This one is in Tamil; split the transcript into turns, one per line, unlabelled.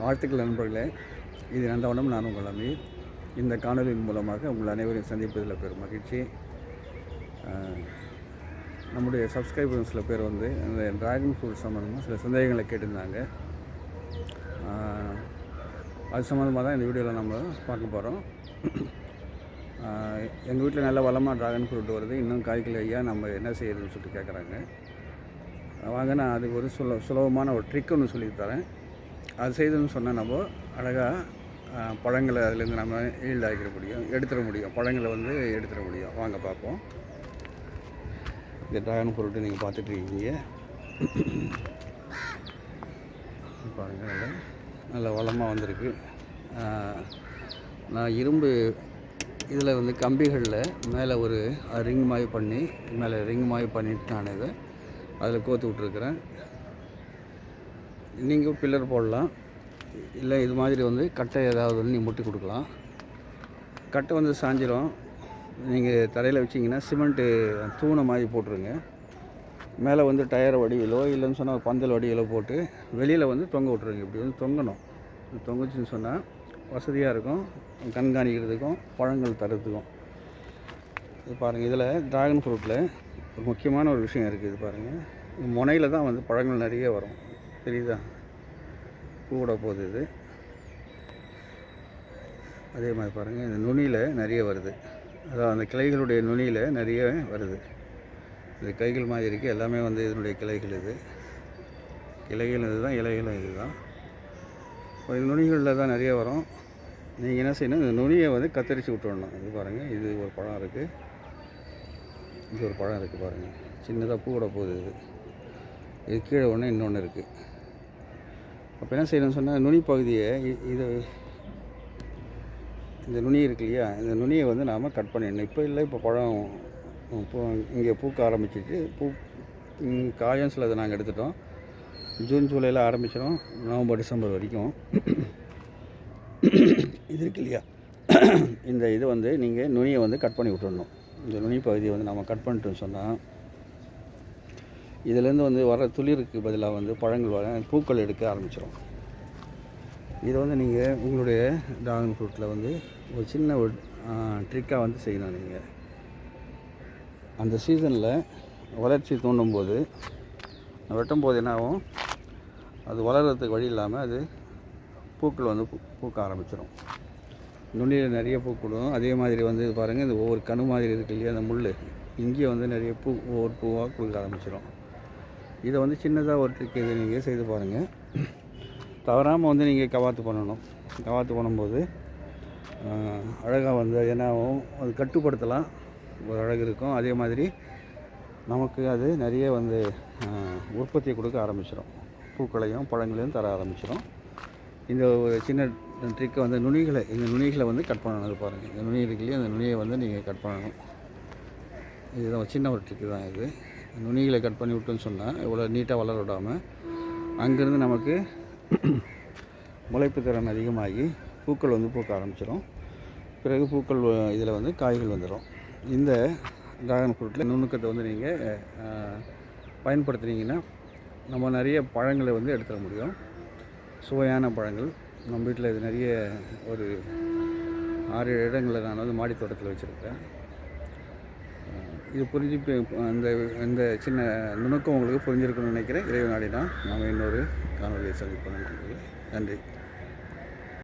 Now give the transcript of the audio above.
வாழ்த்துக்கள் நண்பர்களே. இது நந்தவனம் நான் உங்கள் அமீர் இந்த காணொலியின் மூலமாக உங்கள் அனைவரையும் சந்திப்பதில் பெரும் மகிழ்ச்சி. நம்முடைய சப்ஸ்கிரைபர் சில பேர் வந்து இந்த ட்ராகன் ஃப்ரூட் சம்மந்தமாக சில சந்தேகங்களை கேட்டிருந்தாங்க. அது சம்மந்தமாக தான் இந்த வீடியோவில் நம்ம பார்க்க போகிறோம் எங்கள் வீட்டில் நல்ல வளமாக ட்ராகன் ஃப்ரூட் வருது. இன்னும் காய்க்கல ஐயா நம்ம என்ன செய்யறதுன்னு சொல்லிட்டு கேட்குறாங்க வாங்க நான் அதுக்கு ஒரு சுல சுலபமான ஒரு ட்ரிக் ஒன்று சொல்லித் தரேன். அது செய்தோம்னு சொன்னால் நம்ம அழகாக பழங்களை அதுலேருந்து நம்ம ஈல்டு முடியும் எடுத்துட முடியும் பழங்களை வந்து எடுத்துட முடியும் வாங்க பார்ப்போம் இந்த ட்ராகன் ஃப்ரூட்டு நீங்கள் பார்த்துட்டு இருக்கீங்க பாருங்கள் நல்லா நல்ல வளமாக வந்திருக்கு. நான் இரும்பு இதில் வந்து கம்பிகளில் மேலே ஒரு ரிங் மாதிரி பண்ணி மேலே ரிங் மாதிரி பண்ணிட்டு நான் இதை அதில் கோத்து விட்ருக்குறேன் நீங்கள் பில்லர் போடலாம். இல்லை இது மாதிரி வந்து கட்டை ஏதாவது வந்து நீங்கள் முட்டி கொடுக்கலாம். கட்டை வந்து சாஞ்சிரும். நீங்கள் தரையில் வச்சிங்கன்னா சிமெண்ட்டு தூணை மாதிரி போட்டுருங்க. மேலே வந்து டயர் வடிவிலோ இல்லைன்னு சொன்னால் பந்தல் வடிவிலோ போட்டு வெளியில் வந்து தொங்க விட்ருங்க இப்படி வந்து தொங்கணும். இது தொங்குச்சுன்னு சொன்னால் வசதியாக இருக்கும். கண்காணிக்கிறதுக்கும் பழங்கள் தரத்துக்கும் இது பாருங்கள் இதில் ட்ராகன் ஃப்ரூட்டில் ஒரு முக்கியமான ஒரு விஷயம் இருக்குது இது பாருங்கள் முனையில் தான் வந்து பழங்கள் நிறைய வரும். தெரியுதா? பூவிட போகுது இது. அதே மாதிரி பாருங்கள் இந்த நுனியில் நிறைய வருது. அதான் அந்த கிளைகளுடைய நுனியில் நிறைய வருது. இது கைகள் மாதிரி இருக்குது எல்லாமே வந்து இதனுடைய கிளைகள் இது. கிளைகள் இதுதான் இலைகளும் இதுதான். தான் இந்த நுனிகளில் தான் நிறைய வரும். நீங்கள் என்ன செய்யணும்? இந்த நுனியை வந்து கத்தரிச்சு விட்டுடணும் இது பாருங்கள் இது ஒரு பழம் இருக்குது இது ஒரு பழம் இருக்குது பாருங்கள் சின்னதாக பூவிட போகுது இது. இது கீழே ஒன்று இன்னொன்று இருக்குது அப்போ என்ன செய்யணும்னு சொன்னால் நுனி பகுதியை இது இந்த நுனி இருக்கு இல்லையா இந்த நுனியை வந்து நாம் கட் பண்ணிடணும். இப்போ இல்லை இப்போ பழம் பூ இங்கே பூக்க ஆரம்பிச்சிட்டு பூ ம், காயும் சிலதை நாங்கள் எடுத்துட்டோம். ஜூன் ஜூலையில் ஆரம்பிச்சிடும். நவம்பர் டிசம்பர் வரைக்கும். இது இருக்கு இல்லையா? இந்த இது வந்து நீங்கள் நுனியை வந்து கட் பண்ணி விட்டுடணும் இந்த நுனி பகுதியை வந்து நம்ம கட் பண்ணிட்டோம்னு சொன்னால் இதுலேருந்து வந்து வர துளிருக்கு பதிலாக வந்து பழங்கள் வர பூக்கள் எடுக்க ஆரம்பிச்சிடும் இதை வந்து நீங்கள் உங்களுடைய ட்ராகன் ஃப்ரூட்டில் வந்து ஒரு சின்ன ஒரு ட்ரிக்காக வந்து செய்யணும் நீங்கள் அந்த சீசனில் வளர்ச்சி தூண்டும் போது வெட்டும் போது என்ன ஆகும் அது வளர்கிறதுக்கு வழி இல்லாமல் அது பூக்கள் வந்து பூ- பூக்க ஆரம்பிச்சிடும் நுனியில் நிறைய பூக்கிடும் அதே மாதிரி வந்து பாருங்கள் இந்த ஒவ்வொரு கணு மாதிரி இருக்கு இல்லையா அந்த முள் இங்கே வந்து நிறைய பூ ஒவ்வொரு பூவாக கொடுக்க ஆரம்பிச்சிடும் இதை வந்து சின்னதாக ஒரு ட்ரிக் இது நீங்கள் செய்து பாருங்கள் தவறாமல் வந்து நீங்கள் கவாத்து பண்ணணும். கவாத்து பண்ணும்போது அழகாக வந்து என்னாகும் அது கட்டுப்படுத்தலாம். ஒரு அழகு இருக்கும். அதே மாதிரி நமக்கு அது நிறைய வந்து உற்பத்தியை கொடுக்க ஆரம்பிச்சிடும் பூக்களையும் பழங்களையும் தர ஆரம்பிச்சிடும் இந்த ஒரு சின்ன ட்ரிக்கை வந்து நுனிகளை இந்த நுனிகளை வந்து கட் பண்ணணும் பாருங்கள் இந்த நுனி அந்த நுனியை வந்து நீங்கள் கட் பண்ணணும். இதுதான் சின்ன ஒரு ட்ரிக்கு தான் இது. நுனிகளை கட் பண்ணி விட்டுன்னு சொன்னால் இவ்வளோ நீட்டாக வளர விடாமல் அங்கேருந்து நமக்கு முளைப்பு திறன் அதிகமாகி பூக்கள் வந்து பூக்க ஆரம்பிச்சிடும் பிறகு பூக்கள் இதில் வந்து காய்கள் வந்துடும் இந்த ட்ராகன் ஃப்ரூட்டில் நுணுக்கத்தை வந்து நீங்கள் பயன்படுத்துனீங்கன்னா நம்ம நிறைய பழங்களை வந்து எடுத்துட முடியும். சுவையான பழங்கள். நம்ம வீட்டில் இது நிறைய ஒரு ஆறு ஏழு இடங்களில் நான் வந்து மாடி தோட்டத்தில் வச்சுருக்கேன். இது புரிஞ்சு அந்த இந்த சின்ன நுணுக்கம் உங்களுக்கு புரிஞ்சிருக்கணும்னு நினைக்கிறேன். இறைவன் நாடினா நாம் இன்னொரு காணொலியை சந்திப்போம். நன்றி.